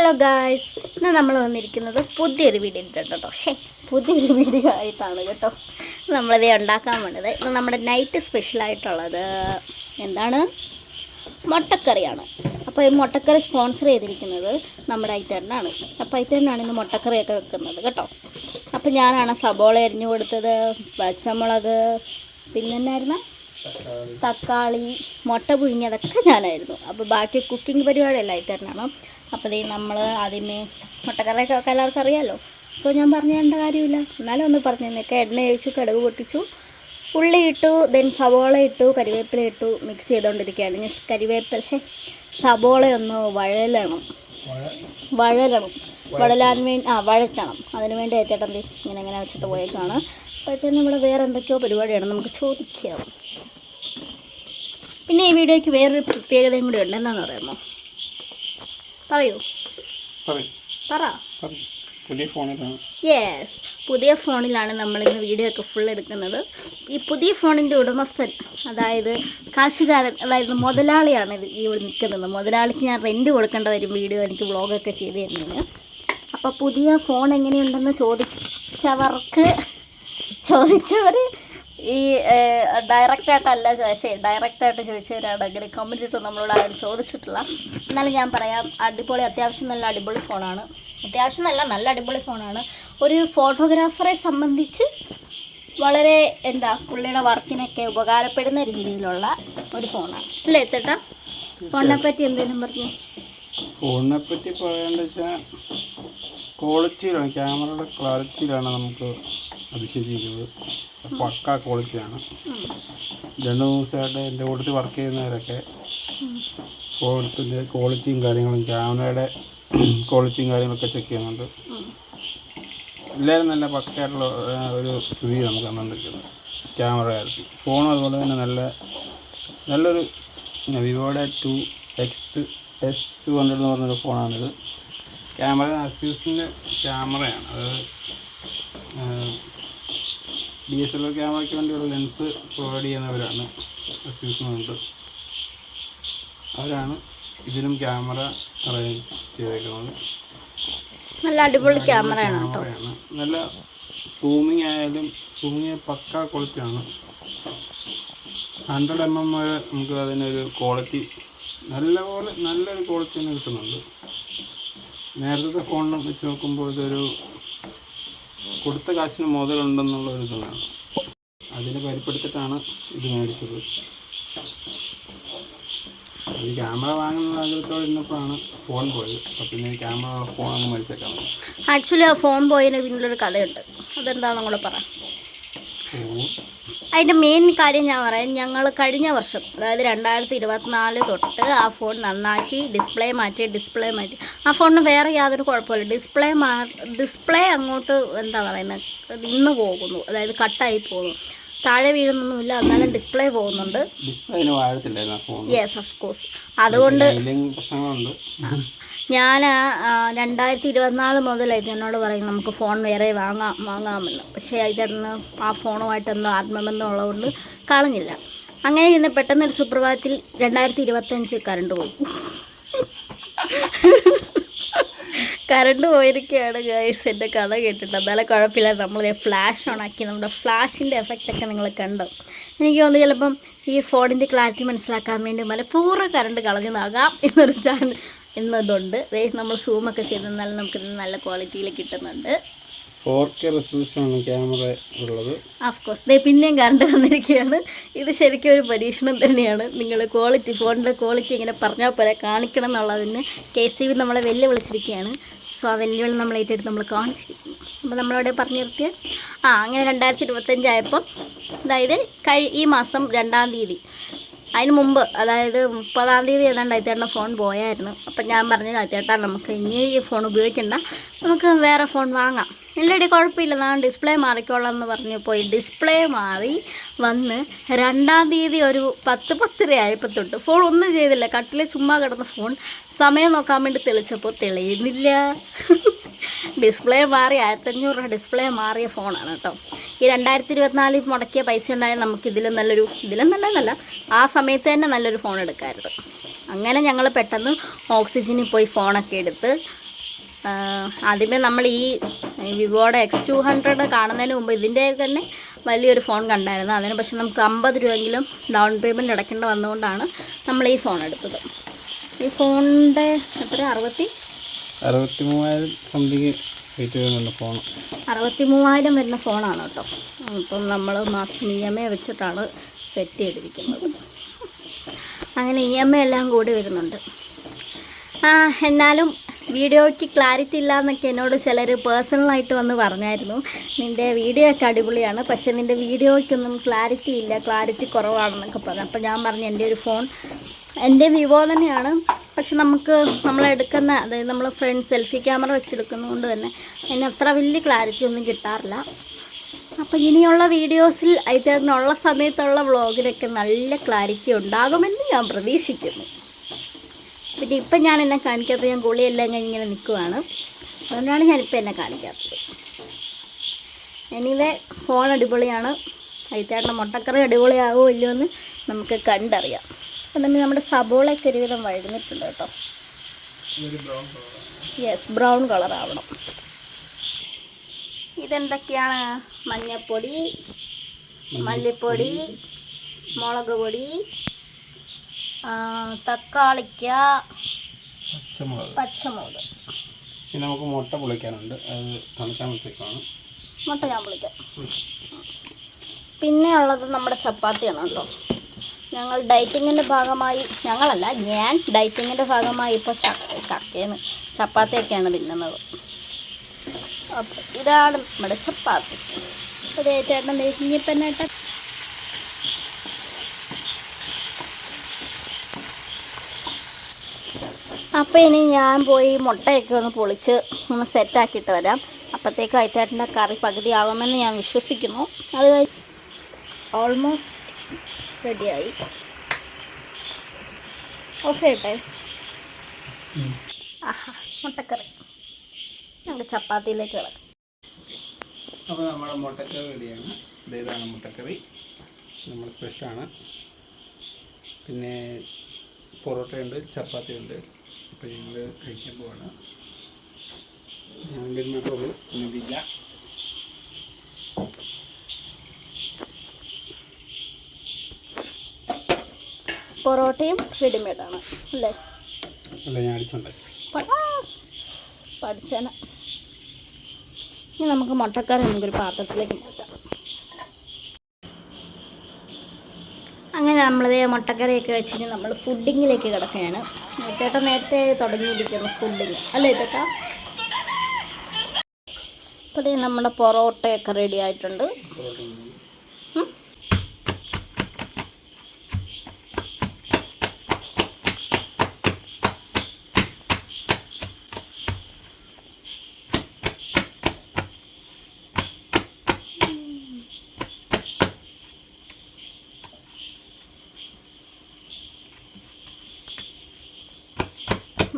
Hello guys ഇന്ന് നമ്മൾ വന്നിരിക്കുന്നത് പുതിയൊരു വീഡിയോ ഇട്ടിട്ടുണ്ട് കേട്ടോ. ഷേ പുതിയൊരു വീഡിയോ ആയിട്ടാണ് കേട്ടോ. നമ്മളിത് ഉണ്ടാക്കാൻ വേണ്ടത് ഇന്ന് നമ്മുടെ നൈറ്റ് സ്പെഷ്യലായിട്ടുള്ളത് എന്താണ്? മുട്ടക്കറിയാണ്. അപ്പോൾ ഈ മുട്ടക്കറി സ്പോൺസർ ചെയ്തിരിക്കുന്നത് നമ്മുടെ ഐറ്ററിനാണ് അപ്പോൾ ഐറ്ററിനാണ് ഇന്ന് മുട്ടക്കറിയൊക്കെ വെക്കുന്നത് കേട്ടോ. അപ്പോൾ ഞാനാണ് സബോള എരിഞ്ഞു കൊടുത്തത് പച്ചമുളക് പിന്നെ എന്നായിരുന്നു? തക്കാളി മുട്ട പുഴുങ്ങിയതൊക്കെ ഞാനായിരുന്നു. അപ്പോൾ ബാക്കി കുക്കിംഗ് പരിപാടിയല്ല ഐറ്ററിനാണ് അപ്പോൾ ഈ നമ്മൾ ആദ്യമേ മുട്ടക്കറിയൊക്കെ ഒക്കെ എല്ലാവർക്കും അറിയാമല്ലോ അപ്പോൾ ഞാൻ പറഞ്ഞു തരേണ്ട കാര്യമില്ല. എന്നാലും ഒന്ന് പറഞ്ഞു തന്നേക്കാം എണ്ണ ഒഴിച്ചു കടുക് പൊട്ടിച്ചു ഉള്ളി ഇട്ടു ദെൻ സവോള ഇട്ടു കരിവേപ്പില ഇട്ടു മിക്സ് ചെയ്തുകൊണ്ടിരിക്കുകയാണ് ഞാൻ കരിവേപ്പില പക്ഷേ സവോള ഒന്ന് വഴലണം. വഴലണം. വഴലാൻ വേണ്ടി ആ വഴറ്റണം. അതിന് വേണ്ടി ഏത്തേട്ടൻ ദേ ഇങ്ങനെ ഇങ്ങനെ വെച്ചിട്ട് പോയേക്കാണ്. അപ്പോഴത്തേനും ഇവിടെ വേറെ എന്തൊക്കെയോ പരിപാടിയാണ്. നമുക്ക് ചോദിക്കാം. പിന്നെ ഈ വീഡിയോയ്ക്ക് വേറൊരു പ്രത്യേകതയും കൂടി ഉണ്ട് എന്താണെന്ന് പറയാമോ പറയൂ. പറയ്, പറ. പുതിയ ഫോണിലാണ്. യെസ് പുതിയ ഫോണിലാണ് നമ്മൾ ഇന്ന് വീഡിയോ ഒക്കെ ഫുൾ എടുക്കുന്നത്. ഈ പുതിയ ഫോണിന്റെ ഉടമസ്ഥൻ അതായത് കാശുകാരൻ അതായത് മുതലാളിയാണ് ഇത് ഈ ഇവിടെ നിൽക്കുന്നത്. മുതലാളിക്ക് ഞാൻ റെന്റ് കൊടുക്കേണ്ട വരും വീഡിയോ എനിക്ക് വ്ളോഗൊക്കെ ചെയ്ത് തരുന്നതിന്. അപ്പോൾ പുതിയ ഫോൺ എങ്ങനെയുണ്ടെന്ന് ചോദിച്ചവർക്ക് ചോദിച്ചവർ ഈ ഡയറക്റ്റായിട്ടല്ല ചോദിച്ചേ ഡയറക്റ്റായിട്ട് ചോദിച്ചവരാണ്. അങ്ങനെ കമന്റ് ഇട്ട് നമ്മളോട് ആരും ചോദിച്ചിട്ടില്ല. എന്നാലും ഞാൻ പറയാം അടിപൊളി അത്യാവശ്യം നല്ല അടിപൊളി ഫോണാണ് അത്യാവശ്യം നല്ല നല്ല അടിപൊളി ഫോണാണ് ഒരു ഫോട്ടോഗ്രാഫറെ സംബന്ധിച്ച് വളരെ എന്താ പുള്ളിയുടെ വർക്കിനൊക്കെ ഉപകാരപ്പെടുന്ന രീതിയിലുള്ള ഒരു ഫോണാണ് അല്ലേ എത്തട്ട ഫോണിനെ പറ്റി എന്തെങ്കിലും പറഞ്ഞു? ഫോണിനെ പറ്റി പറയേണ്ടത് വെച്ചാൽ ക്വാളിറ്റിയിലാണ് ക്യാമറയുടെ ക്ലാരിറ്റിയിലാണ് നമുക്ക് അതിശയിച്ചിരിക്കുന്നത് പക്ക ക്വാളിറ്റിയാണ് രണ്ട് ദിവസമായിട്ട് എന്റെ കൂട്ടത്തിൽ വർക്ക് ചെയ്യുന്നവരൊക്കെ ഫോണിന്റെ ക്വാളിറ്റിയും കാര്യങ്ങളും ക്യാമറയുടെ ക്വാളിറ്റിയും കാര്യങ്ങളൊക്കെ ചെക്ക് ചെയ്യുന്നുണ്ട്. എല്ലാവരും നല്ല പക്കയായിട്ടുള്ള ഒരു സ്ഥിതി നമുക്ക് തന്നുകൊണ്ടിരിക്കുന്നത് ക്യാമറ കാര്യത്തിൽ ഫോണും അതുപോലെ തന്നെ നല്ല നല്ലൊരു വിവോയുടെ two X S two hundred എന്ന് പറഞ്ഞൊരു ഫോണാണിത് ക്യാമറ അസ്യൂസിന്റെ ക്യാമറയാണ് അത് ഡി എസ് എൽ ആർ ക്യാമറയ്ക്ക് വേണ്ടിയുള്ള ലെൻസ് പ്രൊവൈഡ് ചെയ്യുന്നവരാണ് അസ്യൂസ് എന്നുണ്ട് അവരാണ് ഇതിനും ക്യാമറ അറേഞ്ച് ചെയ്തേക്കുന്നത്. നല്ല അടിപൊളി ക്യാമറയാണ് നല്ല സൂമിങ് ആയാലും സൂമിങ് പക്ക ക്വാളിറ്റിയാണ് ഹൺഡ്രഡ് എം എം വരെ നമുക്ക് അതിനൊരു ക്വാളിറ്റി നല്ല പോലെ നല്ലൊരു ക്വാളിറ്റി തന്നെ കിട്ടുന്നുണ്ട്. നേരത്തെ ഫോണിൽ വെച്ച് നോക്കുമ്പോൾ ഇതൊരു കൊടുത്ത കാശിന് മുതലുണ്ടെന്നുള്ള ഒരു ഇതാണ്. അതിനെ പരിപ്പെടുത്തിട്ടാണ് ഇത് മേടിച്ചത്. ഈ ക്യാമറ വാങ്ങുന്ന ആഗ്രഹത്തോടെ ഇരുന്നപ്പോഴാണ് ഫോൺ പോയത്. അപ്പം പിന്നെ ക്യാമറ ഫോൺ അങ്ങ് മേടിച്ചേക്കാം. ആക്ച്വലി ആ ഫോൺ പോയതിന് പിന്നിലൊരു കഥയുണ്ട്. അതെന്താണെന്നും കൂടെ പറ. ഫോൺ അതിന്റെ മെയിൻ കാര്യം ഞാൻ പറയാം. ഞങ്ങൾ കഴിഞ്ഞ വർഷം അതായത് രണ്ടായിരത്തി ഇരുപത്തിനാല് തൊട്ട് ആ ഫോൺ നന്നാക്കി ഡിസ്പ്ലേ മാറ്റി ഡിസ്പ്ലേ മാറ്റി. ആ ഫോണിന് വേറെ യാതൊരു കുഴപ്പമില്ല. ഡിസ്പ്ലേ മാ ഡിസ്പ്ലേ അങ്ങോട്ട് എന്താ പറയുന്നത് നിന്ന് പോകുന്നു. അതായത് കട്ടായി പോകുന്നു. താഴെ വീഴുന്നൊന്നുമില്ല എന്നാലും ഡിസ്പ്ലേ പോകുന്നുണ്ട്. യെസ് ഓഫ് കോഴ്സ് അതുകൊണ്ട് ഞാൻ രണ്ടായിരത്തി ഇരുപത്തിനാല് മുതൽ ഇത് എന്നോട് പറയും നമുക്ക് ഫോൺ വേറെ വാങ്ങാം വാങ്ങാമെന്ന്. പക്ഷേ ഇതൊന്ന് ആ ഫോണുമായിട്ട് എന്തോ ആത്മബന്ധം ഉള്ളതുകൊണ്ട് കളഞ്ഞില്ല. അങ്ങനെ ഇരുന്ന് പെട്ടെന്നൊരു സുപ്രഭാതത്തിൽ രണ്ടായിരത്തി ഇരുപത്തഞ്ച് കറണ്ട് പോയി. കറണ്ട് പോയിരിക്കുകയാണ് ഗൈസ് എന്റെ കഥ കേട്ടിട്ട്. എന്നാലും കുഴപ്പമില്ല. നമ്മൾ ഫ്ലാഷ് ഓൺ ആക്കി. നമ്മുടെ ഫ്ലാഷിന്റെ എഫക്റ്റ് ഒക്കെ നിങ്ങൾ കണ്ടോ. എനിക്ക് തോന്നുന്നു ചിലപ്പം ഈ ഫോണിന്റെ ക്ലാരിറ്റി മനസ്സിലാക്കാൻ വേണ്ടി മനഃപൂർവം കറണ്ട് കളഞ്ഞതാകാം എന്നൊരു ചാൻ എന്നതുണ്ട്. നമ്മൾ സൂമൊക്കെ ചെയ്തെന്നാലും നമുക്ക് നല്ല ക്വാളിറ്റിയിൽ കിട്ടുന്നുണ്ട്. ഫോർ കെ റെസൊല്യൂഷനാണ് ക്യാമറ ഉള്ളത്. ഓഫ് കോഴ്സ് ദേ പിന്നെയും കറണ്ട് വന്നിരിക്കുകയാണ്. ഇത് ശരിക്കും ഒരു പരീക്ഷണം തന്നെയാണ്. നിങ്ങൾ ക്വാളിറ്റി ഫോണിന്റെ ക്വാളിറ്റി ഇങ്ങനെ പറഞ്ഞാൽ പോലെ കാണിക്കണം എന്നുള്ളതിന് കെ സി ബി നമ്മളെ വെല്ലുവിളിച്ചിരിക്കുകയാണ്. സോ ആ വെല്ലുവിളി നമ്മൾ ഏറ്റെടുത്ത് നമ്മൾ കാണിച്ചിരിക്കുന്നു അപ്പോൾ നമ്മളവിടെ പറഞ്ഞു നിർത്തിയ. ആ അങ്ങനെ രണ്ടായിരത്തി ഇരുപത്തഞ്ചായപ്പം അതായത് കഴി ഈ മാസം രണ്ടാം തീയതി. അതിന് മുമ്പ് അതായത് മുപ്പതാം തീയതി ഏതാണ്ട് അയത്തേട്ടന്റെ ഫോൺ പോയായിരുന്നു. അപ്പം ഞാൻ പറഞ്ഞു അയത്തേട്ടാ നമുക്ക് ഇനി ഈ ഫോൺ ഉപയോഗിക്കണ്ട. നമുക്ക് വേറെ ഫോൺ വാങ്ങാം. ഇല്ലടി കുഴപ്പമില്ല. ഞാൻ ഡിസ്പ്ലേ മാറിക്കോളാം എന്ന് പറഞ്ഞു. പോയി ഡിസ്പ്ലേ മാറി വന്ന് രണ്ടാം തീയതി ഒരു പത്ത് പത്തര ആയപ്പോൾ തൊട്ട് ഫോൺ ഒന്നും ചെയ്തില്ല. കട്ടിൽ ചുമ്മാ കിടന്ന ഫോൺ സമയം നോക്കാൻ വേണ്ടി തെളിച്ചപ്പോൾ തെളിയുന്നില്ല. ഡിസ്പ്ലേ മാറി ആയിരത്തഞ്ഞൂറ് രൂപ ഡിസ്പ്ലേ മാറിയ ഫോണാണ് കേട്ടോ. ഈ രണ്ടായിരത്തി ഇരുപത്തിനാലിൽ മുടക്കിയ പൈസ ഉണ്ടായാൽ നമുക്ക് ഇതിലും നല്ലൊരു ഇതിലും നല്ലതല്ല ആ സമയത്ത് തന്നെ നല്ലൊരു ഫോൺ എടുക്കാമായിരുന്നു അങ്ങനെ ഞങ്ങൾ പെട്ടെന്ന് ഓക്സിജനിൽ പോയി ഫോണൊക്കെ എടുത്ത് ആദ്യമേ നമ്മൾ ഈ വിവോയുടെ എക്സ് ടു ഹൺഡ്രഡ് കാണുന്നതിന് മുമ്പ് ഇതിന്റെ തന്നെ വലിയൊരു ഫോൺ കണ്ടായിരുന്നു. അതിന് പക്ഷേ നമുക്ക് അമ്പത് രൂപയെങ്കിലും ഡൗൺ പേയ്മെന്റ് അടയ്ക്കേണ്ട വന്നുകൊണ്ടാണ് നമ്മൾ ഈ ഫോൺ എടുത്തത്. ഈ ഫോണിന്റെ എത്ര അറുപത്തി? അറുപത്തി മൂവായിരം സംതിങ് റേറ്റ് വരുന്നുണ്ട് ഫോൺ അറുപത്തി മൂവായിരം വരുന്ന ഫോണാണ് കേട്ടോ. അപ്പം നമ്മൾ മാസം ഇ എം ഐ വെച്ചിട്ടാണ് സെറ്റ് ചെയ്തിരിക്കുന്നത്. അങ്ങനെ ഇ എം ഐ എല്ലാം കൂടി വരുന്നുണ്ട്. ആ എന്നാലും വീഡിയോയ്ക്ക് ക്ലാരിറ്റി ഇല്ല എന്നൊക്കെ എന്നോട് ചിലർ പേഴ്സണലായിട്ട് വന്ന് പറഞ്ഞായിരുന്നു. നിന്റെ വീഡിയോ ഒക്കെ അടിപൊളിയാണ്. പക്ഷേ നിന്റെ വീഡിയോയ്ക്കൊന്നും ക്ലാരിറ്റി ഇല്ല. ക്ലാരിറ്റി കുറവാണെന്നൊക്കെ പറഞ്ഞു. അപ്പോൾ ഞാൻ പറഞ്ഞു എന്റെ ഒരു ഫോൺ എന്റെ വിവോ തന്നെയാണ്. പക്ഷെ നമുക്ക് നമ്മൾ നമ്മളെടുക്കുന്ന അതായത് നമ്മൾ ഫ്രണ്ട് സെൽഫി ക്യാമറ വെച്ചെടുക്കുന്നതുകൊണ്ട് തന്നെ അതിന് അത്ര വലിയ ക്ലാരിറ്റി ഒന്നും കിട്ടാറില്ല. അപ്പോൾ ഇനിയുള്ള വീഡിയോസിൽ അതിനുള്ള സമയത്തുള്ള വ്ളോഗിലൊക്കെ നല്ല ക്ലാരിറ്റി ഉണ്ടാകുമെന്ന് ഞാൻ പ്രതീക്ഷിക്കുന്നു. പിന്നെ ഇപ്പം ഞാൻ എന്നെ കാണിക്കാത്തത് ഞാൻ ഗുളിയെല്ലാം കഴിഞ്ഞ് ഇങ്ങനെ നിൽക്കുവാണ് അതുകൊണ്ടാണ് ഞാനിപ്പോൾ എന്നെ കാണിക്കാത്തത്. എനിവേ ഫോൺ അടിപൊളിയാണ്. അയിത്തേട്ടന്റെ മുട്ടക്കറി അടിപൊളിയാകുമോ ഇല്ലയോ എന്ന് നമുക്ക് കണ്ടറിയാം. അപ്പം നമ്മൾ നമ്മുടെ സബോളയൊക്കെ ഒരുവിധം വഴുന്നിട്ടുണ്ട് കേട്ടോ. യെസ് ബ്രൗൺ കളർ ആവണം ഇതെന്തൊക്കെയാണ്? മഞ്ഞപ്പൊടി മല്ലിപ്പൊടി. മുളക് പൊടി തക്കാളിക്ക പച്ചമുളക്. പച്ചമുളക്. പിന്നെ നമുക്ക് മുട്ട പൊളിക്കാനുണ്ട്. അത് തണുക്കാൻ വെച്ചേക്കാണ് മുട്ട ഞാൻ പുളിക്കാം. പിന്നെ ഉള്ളത് നമ്മുടെ ചപ്പാത്തിയാണ് കേട്ടോ. ഞങ്ങൾ ഡയറ്റിങ്ങിന്റെ ഭാഗമായി ഞങ്ങളല്ല ഞാൻ ഡയറ്റിങ്ങിന്റെ ഭാഗമായി ഇപ്പോൾ ചക്ക ചക്കയെന്ന് ചപ്പാത്തിയൊക്കെയാണ് തിന്നുന്നത്. അപ്പോൾ ഇതാണ് നമ്മുടെ ചപ്പാത്തി. അതേ ചേട്ടൻ ഇനിയിപ്പന്നേട്ട അപ്പോൾ ഇനി ഞാൻ പോയി മുട്ടയൊക്കെ ഒന്ന് പൊളിച്ച് ഒന്ന് സെറ്റാക്കിയിട്ട് വരാം. അപ്പോഴത്തേക്ക് അയച്ചേട്ടന്റെ കറി പകുതി ആകുമെന്ന് ഞാൻ വിശ്വസിക്കുന്നു. അത് ഓൾമോസ്റ്റ് റെഡിയായി. ഓക്കെ ഏട്ടെ ആഹാ മുട്ടക്കറി. ഞങ്ങൾ ചപ്പാത്തിയിലേക്ക് കിടക്കും. അപ്പോൾ നമ്മുടെ മുട്ടക്കറി റെഡിയാണ്. ഇതാണ് മുട്ടക്കറി. നമ്മൾ സ്പെഷ്യലാണ്. പിന്നെ പൊറോട്ടയുണ്ട് ചപ്പാത്തിയുണ്ട്. അപ്പോൾ ഞങ്ങൾ കഴിക്കാൻ പോവാണ്. ഞാൻ വരുന്നതുള്ളൂ ഇന്നില്ല പൊറോട്ടയും റെഡിമെയ്ഡാണ് അല്ലേ? പഠിച്ചേന. ഇനി നമുക്ക് മുട്ടക്കറി നമുക്കൊരു പാത്രത്തിലേക്ക് മാറ്റാം അങ്ങനെ നമ്മളത് മുട്ടക്കറിയൊക്കെ വെച്ചിട്ട് നമ്മൾ ഫുഡിങ്ങിലേക്ക് കിടക്കുകയാണ്. ചേട്ടാ നേരത്തെ തുടങ്ങിയിരിക്കുന്നു ഫുഡിങ്. അല്ലേ ചേട്ടാ? അപ്പോൾ നമ്മുടെ പൊറോട്ടയൊക്കെ റെഡി ആയിട്ടുണ്ട്.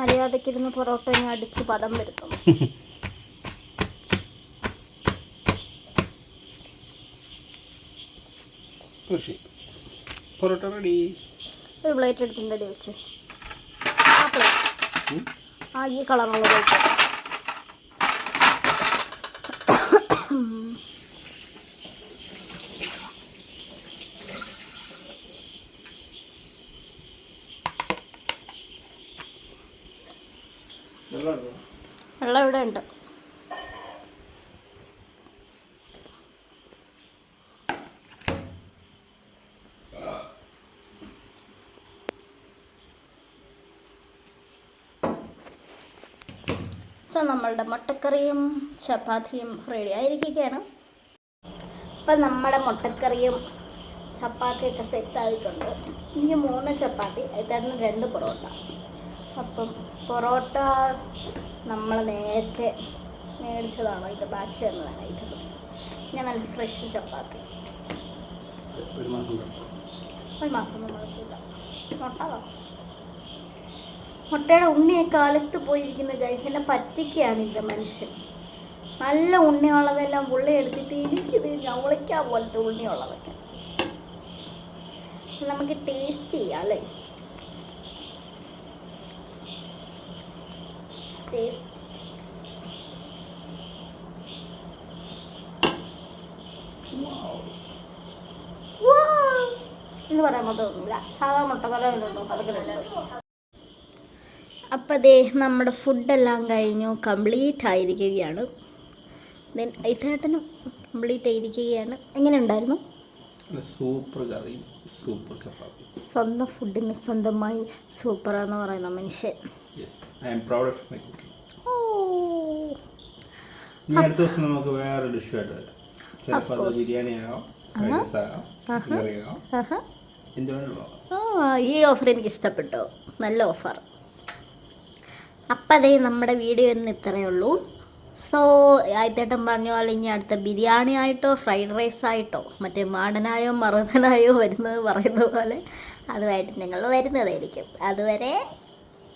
മര്യാദയ്ക്കിരുന്ന് പൊറോട്ട ഇനി അടിച്ച് പദം വരുത്തും. കൃഷി. പൊറോട്ട റെഡി. ഒരു പ്ലേറ്റ് എടുത്തിട്ടുണ്ട് വെച്ച്. ആ പ്ലേറ്റ്. ആ ഈ കളറുള്ള പ്ലേറ്റ് ഇവിടെ ഉണ്ട്. സോ നമ്മളുടെ മുട്ടക്കറിയും ചപ്പാത്തിയും റെഡി ആയിരിക്കുകയാണ്. അപ്പം നമ്മുടെ മുട്ടക്കറിയും ചപ്പാത്തിയൊക്കെ സെറ്റ് ആയിട്ടുണ്ട്. ഇനി മൂന്ന് ചപ്പാത്തി അതിന് രണ്ട് പൊറോട്ട. അപ്പം പൊറോട്ട നമ്മൾ നേരത്തെ മേടിച്ചതാണ്. ഇത് ബാക്കി വന്നതാണ്. ഇത് ഞാൻ നല്ല ഫ്രഷ് ചപ്പാത്തി. ഒരു മാസം ഒരു മാസം ഒന്നും കുഴപ്പമില്ല മുട്ട മുട്ടയുടെ ഉണ്ണിയെ കാലത്ത് പോയിരിക്കുന്ന ഗൈസ് എന്നെ പറ്റിക്കുകയാണ് ഇത് മനുഷ്യൻ. നല്ല ഉണ്ണിയുള്ളതെല്ലാം പുള്ളി എടുത്തിട്ട് ഇരിക്കുന്നത് ഞവളിക്കാ പോലത്തെ ഉണ്ണിയുള്ളതൊക്കെ. നമുക്ക് ടേസ്റ്റ് ചെയ്യാം അല്ലേ? ടേസ്റ്റ് എന്ന് പറയാൻ മാത്രമൊന്നുമില്ല സാധാ മുട്ടക്കറി ഉണ്ടോ അതൊക്കെ അപ്പം അതേ നമ്മുടെ ഫുഡെല്ലാം കഴിഞ്ഞു കംപ്ലീറ്റ് ആയിരിക്കുകയാണ്. ദെൻ ഐത്തേട്ടനും കംപ്ലീറ്റ് ആയിരിക്കുകയാണ്. എങ്ങനെ ഉണ്ടായിരുന്നു? Super curry super chapati. സ്വന്തം ഫുഡിന് സ്വന്തമായി സൂപ്പറാന്ന് പറയുന്ന മനുഷ്യൻ. Yes I am proud of my ഇനി അടുത്ത ദിവസം നമുക്ക് വേറെ ഡിഷുമായിട്ട് വരാം. ചിലപ്പോൾ അത് ബിരിയാണി ആകാം റൈസ് ആകാം ആ ഈ ഓഫർ എനിക്ക് ഇഷ്ടപ്പെട്ടു നല്ല ഓഫർ അപ്പം അതേ നമ്മുടെ വീഡിയോ ഇന്ന് ഇത്രയേ ഉള്ളൂ. സോ ആദ്യത്തേട്ടൻ പറഞ്ഞ പോലെ ഇനി അടുത്ത ബിരിയാണി ആയിട്ടോ ഫ്രൈഡ് റൈസ് ആയിട്ടോ മറ്റേ മാടനായോ മറുതനായോ വരുന്നത് പറയുന്ന പോലെ അതുമായിട്ട് നിങ്ങൾ വരുന്നതായിരിക്കും. അതുവരെ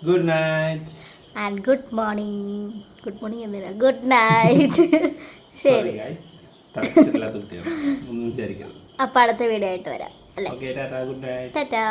good night and good morning good morning എന്തിനാ? ഗുഡ് നൈറ്റ് ശരി. അപ്പം അടുത്ത വീഡിയോ ആയിട്ട് വരാം അല്ലേ? ടാറ്റാ.